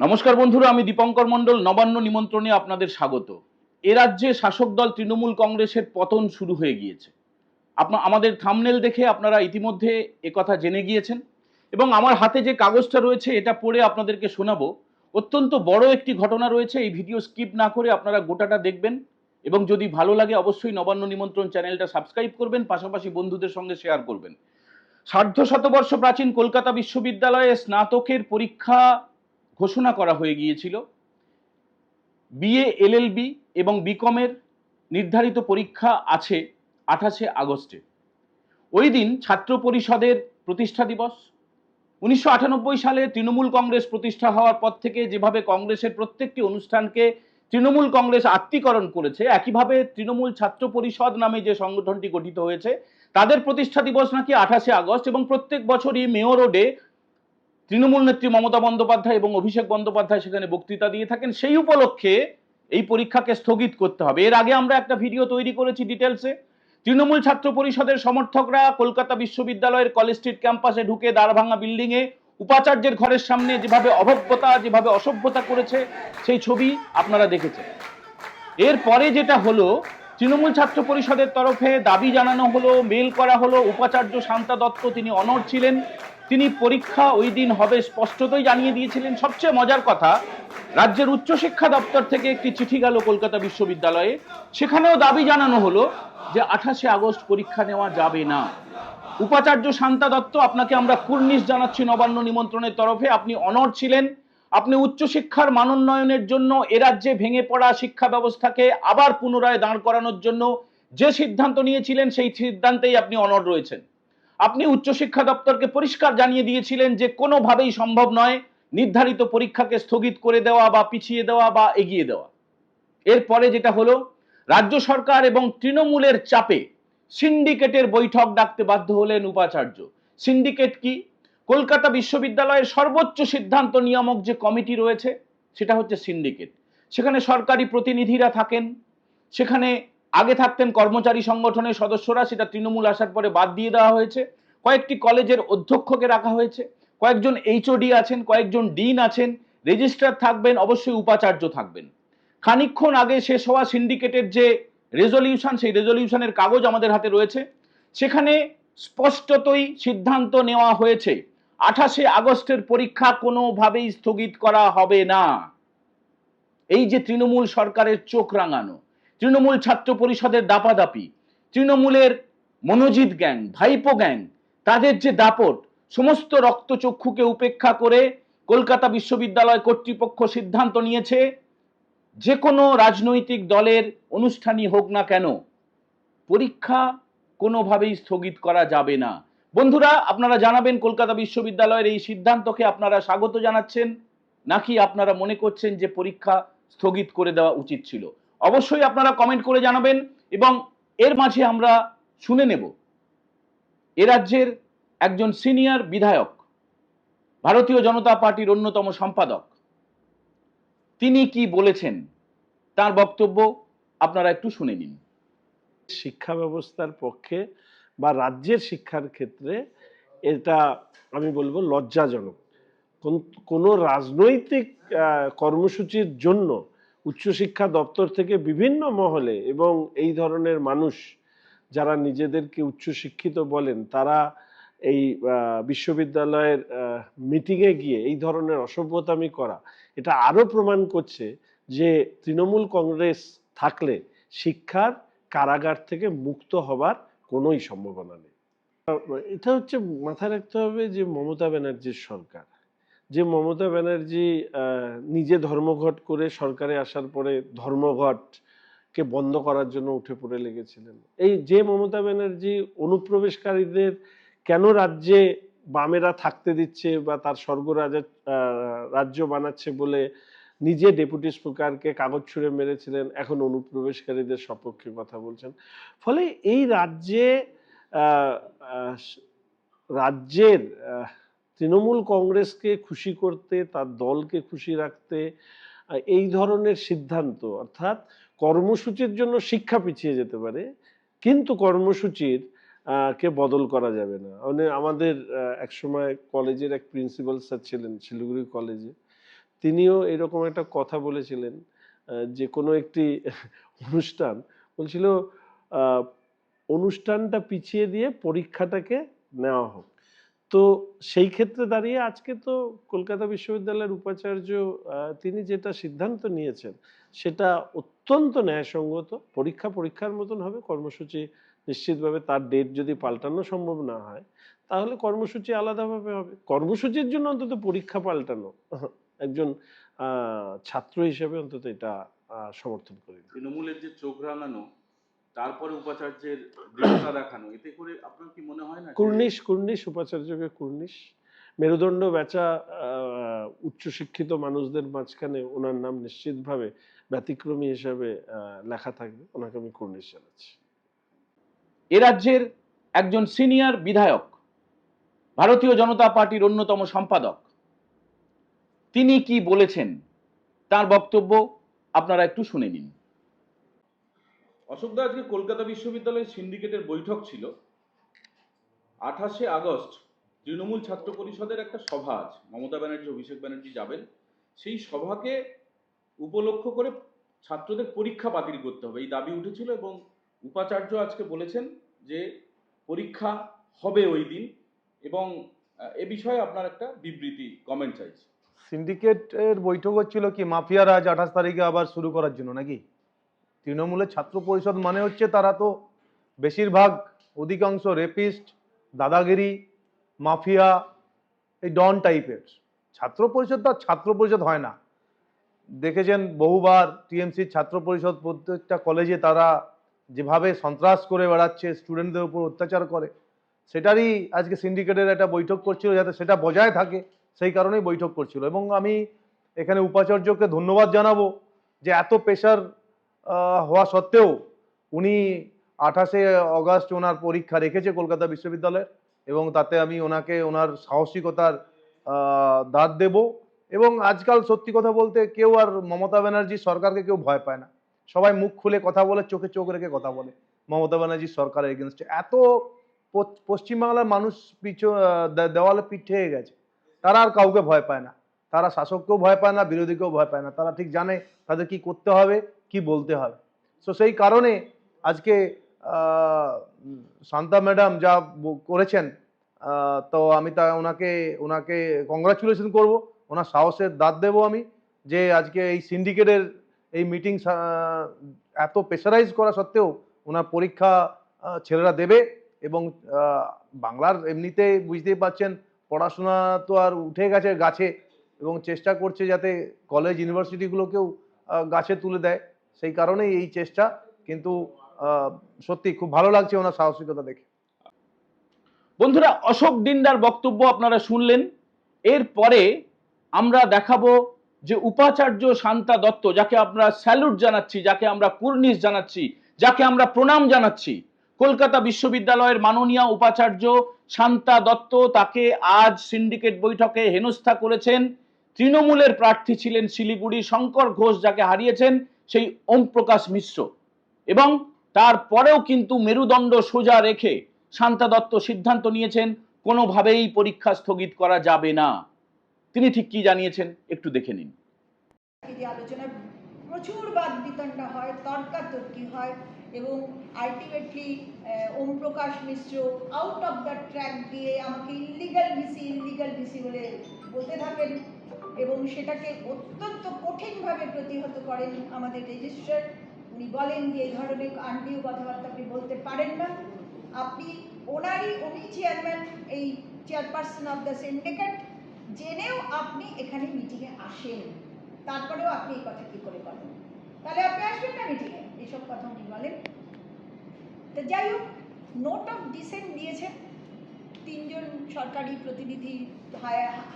নমস্কার বন্ধুরা, আমি দীপঙ্কর মণ্ডল, নবান্ন নিমন্ত্রণে আপনাদের স্বাগত। এ রাজ্যে শাসক দল তৃণমূল কংগ্রেসের পতন শুরু হয়ে গিয়েছে। আপনার আমাদের থামনেল দেখে আপনারা ইতিমধ্যে একথা জেনে গিয়েছেন। এবং আমার হাতে যে কাগজটা রয়েছে, এটা পড়ে আপনাদেরকে শোনাবো। অত্যন্ত বড় একটি ঘটনা রয়েছে, এই ভিডিও স্কিপ না করে আপনারা গোটাটা দেখবেন। এবং যদি ভালো লাগে, অবশ্যই নবান্ন নিমন্ত্রণ চ্যানেলটা সাবস্ক্রাইব করবেন, পাশাপাশি বন্ধুদের সঙ্গে শেয়ার করবেন। সার্ধ শতবর্ষ প্রাচীন কলকাতা বিশ্ববিদ্যালয়ে স্নাতকের পরীক্ষা ঘোষণা করা হয়ে গিয়েছিল। বিএ, এলএলবি এবং বিকমের নির্ধারিত পরীক্ষা আছে আঠাশে আগস্টে। ওই দিন ছাত্র পরিষদের প্রতিষ্ঠা দিবস। উনিশশো আটানব্বই সালে তৃণমূল কংগ্রেস প্রতিষ্ঠা হওয়ার পর থেকে যেভাবে কংগ্রেসের প্রত্যেকটি অনুষ্ঠানকে তৃণমূল কংগ্রেস আত্মীকরণ করেছে, একইভাবে তৃণমূল ছাত্র পরিষদ নামে যে সংগঠনটি গঠিত হয়েছে, তাদের প্রতিষ্ঠা দিবস নাকি আঠাশে আগস্ট এবং প্রত্যেক বছরই মেয়র রোডে তৃণমূল নেত্রী মমতা বন্দ্যোপাধ্যায় এবং অভিষেক বন্দ্যোপাধ্যায় সেখানে বক্তৃতা দিয়ে থাকেন। সেই উপলক্ষে এই পরীক্ষাকে স্থগিত করতে হবে। এর আগে আমরা একটা ভিডিও তৈরি করেছি ডিটেলসে তৃণমূল ছাত্র পরিষদের সমর্থকরা কলকাতা বিশ্ববিদ্যালয়ের কলেজ স্ট্রিট ক্যাম্পাসে ঢুকে দাঁড়ভাঙা বিল্ডিংয়ে উপাচার্যের ঘরের সামনে যেভাবে অভব্যতা যেভাবে অসভ্যতা করেছে, সেই ছবি আপনারা দেখেছেন। এরপরে যেটা হলো, তৃণমূল ছাত্র পরিষদের তরফে দাবি জানানো হলো মেল করা হলো, উপাচার্য শান্তা দত্ত, তিনি অনড় ছিলেন। তিনি পরীক্ষা ওই দিন হবে স্পষ্টতই জানিয়ে দিয়েছিলেন। সবচেয়ে মজার কথা, রাজ্যের উচ্চশিক্ষা দপ্তর থেকে একটি চিঠি গেল কলকাতা বিশ্ববিদ্যালয়ে। সেখানেও দাবি জানানো হলো যে আঠাশে আগস্ট পরীক্ষা নেওয়া যাবে না। উপাচার্য শান্তা দত্ত, আপনাকে আমরা কুর্নিশ জানাচ্ছি নবান্ন নিমন্ত্রণের তরফে। আপনি অনড় ছিলেন। আপনি উচ্চশিক্ষার মানোন্নয়নের জন্য এ রাজ্যে ভেঙে পড়া শিক্ষা ব্যবস্থাকে আবার পুনরায় দাঁড় করানোর জন্য যে সিদ্ধান্ত নিয়েছিলেন, সেই সিদ্ধান্তেই আপনি অনড় রয়েছেন। আপনি উচ্চশিক্ষা দপ্তরকে পরিষ্কার জানিয়ে দিয়েছিলেন যে কোনোভাবেই সম্ভব নয় নির্ধারিত পরীক্ষাকে স্থগিত করে দেওয়া বা পিছিয়ে দেওয়া বা এগিয়ে দেওয়া। এরপরে যেটা হলো, রাজ্য সরকার এবং তৃণমূলের চাপে সিন্ডিকেটের বৈঠক ডাকতে বাধ্য হলেন উপাচার্য। সিন্ডিকেট কি? কলকাতা বিশ্ববিদ্যালয়ের সর্বোচ্চ সিদ্ধান্ত নিয়ামক যে কমিটি রয়েছে, সেটা হচ্ছে সিন্ডিকেট। সেখানে সরকারি প্রতিনিধিরা থাকেন। সেখানে আগে থাকতেন কর্মচারী সংগঠনের সদস্যরা, সেটা তৃণমূল আসার পরে বাদ দিয়ে দেওয়া হয়েছে। কয়েকটি কলেজের অধ্যক্ষকে রাখা হয়েছে। কয়েকজন এইচওডি আছেন, কয়েকজন ডিন আছেন, রেজিস্ট্রার থাকবেন, অবশ্যই উপাচার্য থাকবেন। খানিকক্ষণ আগে শেষ হওয়া সিন্ডিকেটের যে রেজলিউশন, সেই রেজলিউশনের কাগজ আমাদের হাতে রয়েছে। সেখানে স্পষ্টতই সিদ্ধান্ত নেওয়া হয়েছে, আঠাশে আগস্টের পরীক্ষা কোনোভাবেই স্থগিত করা হবে না। এই যে তৃণমূল সরকারের চোখ রাঙানো তৃণমূল ছাত্র পরিষদের দাপাদাপি, তৃণমূলের মনোজিৎ গ্যাং, ভাইপো গ্যাং, তাদের যে দাপট, সমস্ত রক্তচক্ষুকে উপেক্ষা করে কলকাতা বিশ্ববিদ্যালয় কর্তৃপক্ষ সিদ্ধান্ত নিয়েছে যে কোনো রাজনৈতিক দলের অনুষ্ঠানই হোক না কেন, পরীক্ষা কোনোভাবেই স্থগিত করা যাবে না। বন্ধুরা, আপনারা জানাবেন কলকাতা বিশ্ববিদ্যালয়ের এই সিদ্ধান্তকে আপনারা স্বাগত জানাচ্ছেন, নাকি আপনারা মনে করছেন যে পরীক্ষা স্থগিত করে দেওয়া উচিত ছিল? অবশ্যই আপনারা কমেন্ট করে জানাবেন এবং এর মাঝে আমরা শুনে নেব। এ রাজ্যের একজন সিনিয়র বিধায়ক, ভারতীয় জনতা পার্টির অন্যতম সম্পাদক। তিনি কি বলেছেন তার বক্তব্য আপনারা একটু শুনে নিন। শিক্ষা ব্যবস্থার পক্ষে বা রাজ্যের শিক্ষার ক্ষেত্রে এটা আমি বলব লজ্জাজনক। কোন- রাজনৈতিক কর্মসূচির জন্য উচ্চশিক্ষা দপ্তর থেকে বিভিন্ন মহলে এবং এই ধরনের মানুষ যারা নিজেদেরকে উচ্চশিক্ষিত বলেন, তারা এই বিশ্ববিদ্যালয়ের মিটিংয়ে গিয়ে এই ধরনের অসভ্যতামি করা, এটা আরও প্রমাণ করছে যে তৃণমূল কংগ্রেস থাকলে শিক্ষার কারাগার থেকে মুক্ত হবার কোনোই সম্ভাবনা নেই। এটা হচ্ছে মাথায় রাখতে হবে যে মমতা ব্যানার্জির সরকার। যে মমতা ব্যানার্জি নিজে ধর্মঘট করে সরকারে আসার পরে ধর্মঘটকে বন্ধ করার জন্য উঠে পড়ে লেগেছিলেন। এই যে মমতা ব্যানার্জি অনুপ্রবেশকারীদের কেন রাজ্যে বামেরা থাকতে দিচ্ছে বা তার স্বর্গরাজা আহ, রাজ্য বানাচ্ছে বলে নিজে ডেপুটি স্পিকারকে কাগজ ছুঁড়ে মেরেছিলেন এখন অনুপ্রবেশকারীদের সপক্ষে কথা বলছেন। ফলে এই রাজ্যে রাজ্যের তৃণমূল কংগ্রেসকে খুশি করতে, তার দলকে খুশি রাখতে এই ধরনের সিদ্ধান্ত, অর্থাৎ কর্মসূচির জন্য শিক্ষা পিছিয়ে যেতে পারে, কিন্তু কর্মসূচির কে বদল করা যাবে না। মানে আমাদের একসময় কলেজের এক প্রিন্সিপাল স্যার ছিলেন, শিলিগুড়ি কলেজে। তিনিও এরকম একটা কথা বলেছিলেন যে কোনো একটি অনুষ্ঠান বলছিল অনুষ্ঠানটা পিছিয়ে দিয়ে পরীক্ষাটাকে নেওয়া হোক। তো সেই ক্ষেত্রে দাঁড়িয়ে আজকে তো কলকাতা বিশ্ববিদ্যালয়ের উপাচার্য তিনি যেটা সিদ্ধান্ত নিয়েছেন, সেটা অত্যন্ত ন্যায়সঙ্গত। পরীক্ষা পরীক্ষার মতন হবে, কর্মসূচি নিশ্চিতভাবে তার ডেট যদি পাল্টানো সম্ভব না হয়, তাহলে কর্মসূচি আলাদাভাবে হবে। কর্মসূচির জন্য অন্তত পরীক্ষা পাল্টানো, একজন ছাত্র হিসেবে অন্তত এটা সমর্থন করি। তৃণমূলের যে চোখ রাঙানো তারপরে উপাচার্যের দৃঢ়তা দেখানো এতে করে আপনার কি মনে হয় না কুর্নিশ কুর্নিশ উপাচার্যকে কুর্নিশ। মেরুদণ্ড বেচা উচ্চশিক্ষিত মানুষদের মাঝখানে ওনার নাম নিশ্চিতভাবে ব্যতিক্রমী হিসাবে আহ, লেখা থাকবে। ওনাকে আমি কুর্নিশ জানাচ্ছি। এ রাজ্যের একজন সিনিয়র বিধায়ক ভারতীয় জনতা পার্টির অন্যতম সম্পাদক। তিনি কি বলেছেন? তার বক্তব্য আপনারা একটু শুনে নিন। অশোকদা আজকে কলকাতা বিশ্ববিদ্যালয়ের সিন্ডিকেটের বৈঠক ছিল। আঠাশে আগস্ট তৃণমূল ছাত্র পরিষদের একটা সভা আছে। মমতা ব্যানার্জি, অভিষেক ব্যানার্জি যাবেন। সেই সভাকে উপলক্ষ করে ছাত্রদের পরীক্ষা বাতিল করতে হবে। এই দাবি উঠেছিল এবং উপাচার্য আজকে বলেছেন যে পরীক্ষা হবে ওই দিন এবং এ বিষয়ে আপনার একটা বিবৃতি কমেন্ট চাইছি। সিন্ডিকেটের বৈঠক হচ্ছিল কি, মাফিয়া রাজ আঠাশ তারিখে আবার শুরু করার জন্য নাকি? তৃণমূলের ছাত্র পরিষদ মানে হচ্ছে তারা তো বেশিরভাগ অধিকাংশ রেপিস্ট, দাদাগিরি, মাফিয়া, এই ডন টাইপের। ছাত্র পরিষদ তো ছাত্র পরিষদ হয় না। দেখেছেন বহুবার টিএমসির ছাত্র পরিষদ প্রত্যেকটা কলেজে তারা যেভাবে সন্ত্রাস করে বেড়াচ্ছে, স্টুডেন্টদের উপর অত্যাচার করে, সেটারই আজকে সিন্ডিকেটের একটা বৈঠক করছিল যাতে সেটা বজায় থাকে, সেই কারণেই বৈঠক করছিল। এবং আমি এখানে উপাচার্যকে ধন্যবাদ জানাব যে এত প্রেশার হওয়া সত্ত্বেও উনি আঠাশে অগাস্ট ওনার পরীক্ষা রেখেছে কলকাতা বিশ্ববিদ্যালয়ে এবং তাতে আমি ওনাকে ওনার সাহসিকতার দাঁত দেব এবং আজকাল সত্যি কথা বলতে কেউ আর মমতা ব্যানার্জি সরকারকে কেউ ভয় পায় না। সবাই মুখ খুলে কথা বলে, চোখে চোখ রেখে কথা বলে মমতা ব্যানার্জি সরকারের এগেনস্টে এত পশ্চিমবাংলার মানুষ পিছু দেওয়ালে পিঠে গেছে। তারা আর কাউকে ভয় পায় না। তারা শাসককেও ভয় পায় না, বিরোধীকেও ভয় পায় না। তারা ঠিক জানে তাদের কি করতে হবে। কি বলতে হবে সো সেই কারণে আজকে শান্তা ম্যাডাম যা করেছেন তো আমি তা ওনাকে ওনাকে কংগ্রাচুলেশন করব। ওনার সাহসের দাঁত দেবো আমি যে আজকে এই সিন্ডিকেটের এই মিটিং এত প্রেশারাইজ করা সত্ত্বেও ওনার পরীক্ষা ছেলেরা দেবে এবং বাংলার এমনিতে বুঝতেই পাচ্ছেন পড়াশোনা তো আর উঠে গেছে গাছে এবং চেষ্টা করছে যাতে কলেজ ইউনিভার্সিটিগুলোকেও গাছে তুলে দেয়। সেই কারণেই এই চেষ্টা, কিন্তু সত্যি খুব ভালো লাগছে ওনার সাহসিকতা দেখে। বন্ধুরা, অশোক দিনদার বক্তব্য আপনারা শুনলেন। এরপরে আমরা দেখাবো যে উপাচার্য শান্তা দত্ত, যাকে আমরা স্যালুট জানাচ্ছি, যাকে আমরা কুর্নিশ জানাচ্ছি, যাকে আমরা প্রণাম জানাচ্ছি, কলকাতা বিশ্ববিদ্যালয়ের মাননীয় উপাচার্য শান্তা দত্ত তাকে আজ সিন্ডিকেট বৈঠকে হেনস্থা করেছেন। তৃণমূলের প্রার্থী ছিলেন শিলিগুড়ি, শঙ্কর ঘোষ যাকে হারিয়েছেন। সেই ওম প্রকাশ মিশ্র। এবং তারপরেও কিন্তু মেরুদণ্ড সোজা রেখে শান্তা দত্ত সিদ্ধান্ত নিয়েছেন, কোনোভাবেই পরীক্ষা স্থগিত করা যাবে না। তিনি ঠিক কি জানিয়েছেন একটু দেখে নিন। প্রচুর বাদ বিতণ্ডা হয়, তর্কাতর্কি হয় এবং ultimately Om Prakash Mishra out of the track দিয়ে আমাকে ইলিগাল ভিসি ইলিগাল ভিসি বলে বলতে থাকেন এবং সেটাকে অত্যন্ত কঠিনভাবে প্রতিহত করেন আমাদের রেজিস্ট্রার। উনি বলেন যে, এই ধরনের আন্টিও কথাবার্তা আপনি বলতে পারেন না। আপনি ওনারই, উনি চেয়ারম্যান এই চেয়ারপারসন অফ দ্য সিন্ডিকেট জেনেও আপনি এখানে মিটিংয়ে আসেন। তারপরেও আপনি এই কথা কি করে বলেন? তাহলে আপনি আসবেন না মিটিংয়ে এসব কথা উনি বলেন। তো যাই হোক নোট অফ ডিসেন্ট দিয়েছেন। তিনজন সরকারি প্রতিনিধি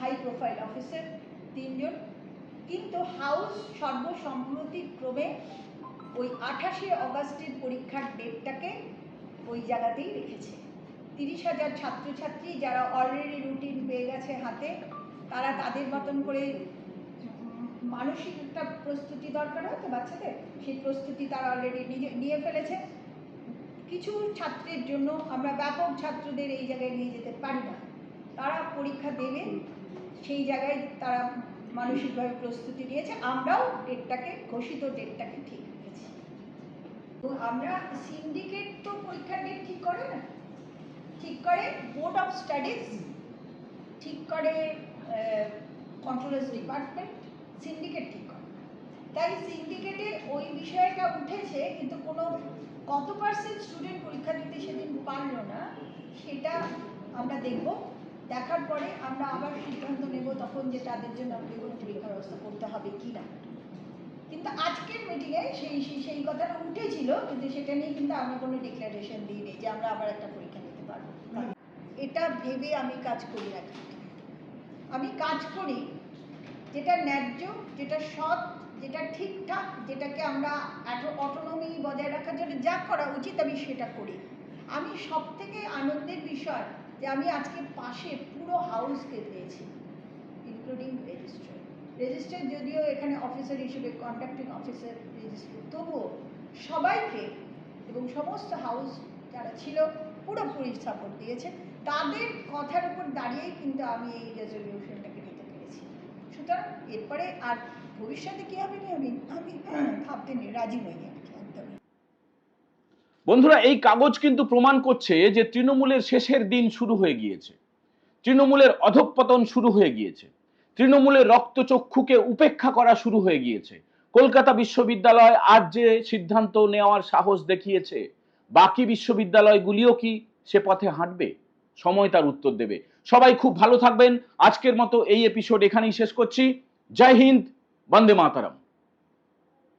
হাই প্রোফাইল অফিসার তিনজন। কিন্তু হাউস সর্বসম্মতিক্রমে ওই আঠাশে অগাস্টের পরীক্ষার ডেটটাকে ওই জায়গাতেই রেখেছে। তিরিশ হাজার ছাত্রছাত্রী যারা অলরেডি রুটিন পেয়ে গেছে হাতে, তারা তাদের মতন করে মানসিক একটা প্রস্তুতি দরকার হয় তো বাচ্চাদের? সেই প্রস্তুতি তারা অলরেডি নিজে নিয়ে ফেলেছে। কিছু ছাত্রের জন্য আমরা ব্যাপক ছাত্রদের এই জায়গায় নিয়ে যেতে পারি না। তারা পরীক্ষা দেবে, সেই জায়গায় তারা মানসিকভাবে প্রস্তুতি নিয়েছে, আমরাও ডেটটাকে ঘোষিত ডেটটাকে ঠিক তো আমরা সিন্ডিকেট তো পরীক্ষার ডেট ঠিক করে না? ঠিক করে বোর্ড অফ স্টাডিজ ঠিক করে কন্ট্রোলার্স ডিপার্টমেন্ট সিন্ডিকেট ঠিক করে। তাই সিন্ডিকেটে ওই বিষয়টা উঠেছে, কিন্তু কোনো কত পার্সেন্ট স্টুডেন্ট পরীক্ষা দিতে সেদিন পারল না, সেটা আমরা দেখব। দেখার পরে আমরা আবার সিদ্ধান্ত নেব তখন যে তাদের জন্য আমাদের কোনো পরীক্ষার ব্যবস্থা করতে হবে কি না। কিন্তু আজকের মিটিংয়ে সেই সেই কথাটা উঠেছিল, কিন্তু সেটা নিয়ে কিন্তু আমরা কোনো ডিক্লারেশন দিইনি যে আমরা আবার একটা পরীক্ষা নিতে পারব। এটা ভেবে আমি কাজ করি না। আমি কাজ করি যেটা ন্যায্য, যেটা সৎ, যেটা ঠিকঠাক, যেটাকে আমরা এত অটোনমি বজায় রাখার জন্য যা করা উচিত আমি সেটা করি। আমি সব থেকে আনন্দের বিষয় যে আমি আজকে পাশে পুরো হাউসকে পেয়েছি ইনক্লুডিং রেজিস্ট্রার রেজিস্ট্রার যদিও এখানে অফিসার হিসেবে কন্ট্রাক্টিং অফিসার রেজিস্ট্রার তবুও সবাইকে এবং সমস্ত হাউস যারা ছিল পুরোপুরি সাপোর্ট দিয়েছে। তাদের কথার উপর দাঁড়িয়েই কিন্তু আমি এই রেজলিউশনটাকে নিতে পেরেছি। সুতরাং এরপরে আর ভবিষ্যতে কী হবে আমি আমি ভাবতে রাজি একদমই বন্ধুরা, এই কাগজ কিন্তু প্রমাণ করছে যে তৃণমূলের শেষের দিন শুরু হয়ে গিয়েছে। তৃণমূলের অধঃপতন শুরু হয়ে গিয়েছে। তৃণমূলের রক্তচক্ষুকে উপেক্ষা করা শুরু হয়ে গিয়েছে। কলকাতা বিশ্ববিদ্যালয় আজ যে সিদ্ধান্ত নেওয়ার সাহস দেখিয়েছে, বাকি বিশ্ববিদ্যালয়গুলিও কি সে পথে হাঁটবে? সময় তার উত্তর দেবে। সবাই খুব ভালো থাকবেন। আজকের মতো এই এপিসোড এখানেই শেষ করছি। জয় হিন্দ, বন্দে মাতারাম।